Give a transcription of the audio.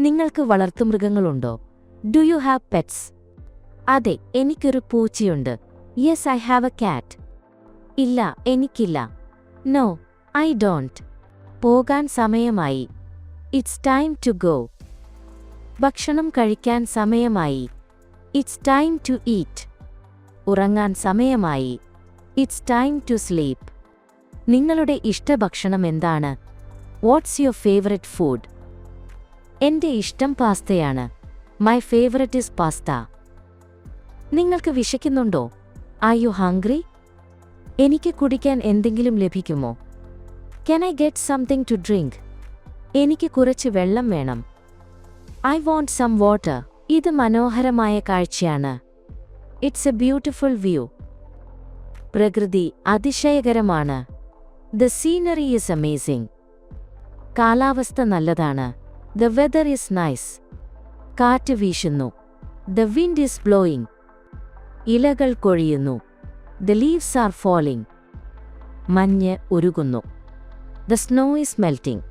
നിങ്ങൾക്ക് വളർത്തുമൃഗങ്ങളുണ്ടോ do you have pets അതെ എനിക്കൊരു പൂച്ചയുണ്ട്. Yes I have a cat ഇല്ല എനിക്കില്ല. നോ ഐ ഡോണ്ട് പോകാൻ സമയമായി. ഇറ്റ്സ് ടൈം ടു ഗോ ഭക്ഷണം കഴിക്കാൻ സമയമായി. ഇറ്റ്സ് ടൈം ടു ഈറ്റ് ഉറങ്ങാൻ സമയമായി. ഇറ്റ്സ് ടൈം ടു സ്ലീപ്പ് നിങ്ങളുടെ ഇഷ്ടഭക്ഷണം എന്താണ്? വാട്ട്സ് യുവർ ഫേവററ്റ് ഫുഡ് എന്റെ ഇഷ്ടം പാസ്തയാണ്. മൈ ഫേവററ്റ് ഇസ് പാസ്ത നിങ്ങൾക്ക് വിശക്കുന്നുണ്ടോ? ഐ യു ഹംഗ്രി എനിക്ക് കുടിക്കാൻ എന്തെങ്കിലും ലഭിക്കുമോ? Can I get something to drink എനിക്ക് കുറച്ച് വെള്ളം വേണം. ഐ വോണ്ട് സം വാട്ടർ ഇത് മനോഹരമായ കാഴ്ചയാണ്. ഇറ്റ്സ് എ ബ്യൂട്ടിഫുൾ വ്യൂ പ്രകൃതി അതിശയകരമാണ്. ദ സീനറി ഈസ് അമേസിംഗ് കാലാവസ്ഥ നല്ലതാണ്. ദ വെദർ ഈസ് നൈസ് കാറ്റ് വീശുന്നു ദ വിൻഡ് ഈസ് ബ്ലോയിങ് ഇലകൾ കൊഴിയുന്നു ദ ലീവ്സ് ആർ ഫോളിംഗ് മഞ്ഞ് ഉരുകുന്നു ദ സ്നോ ഈസ് മെൽറ്റിംഗ്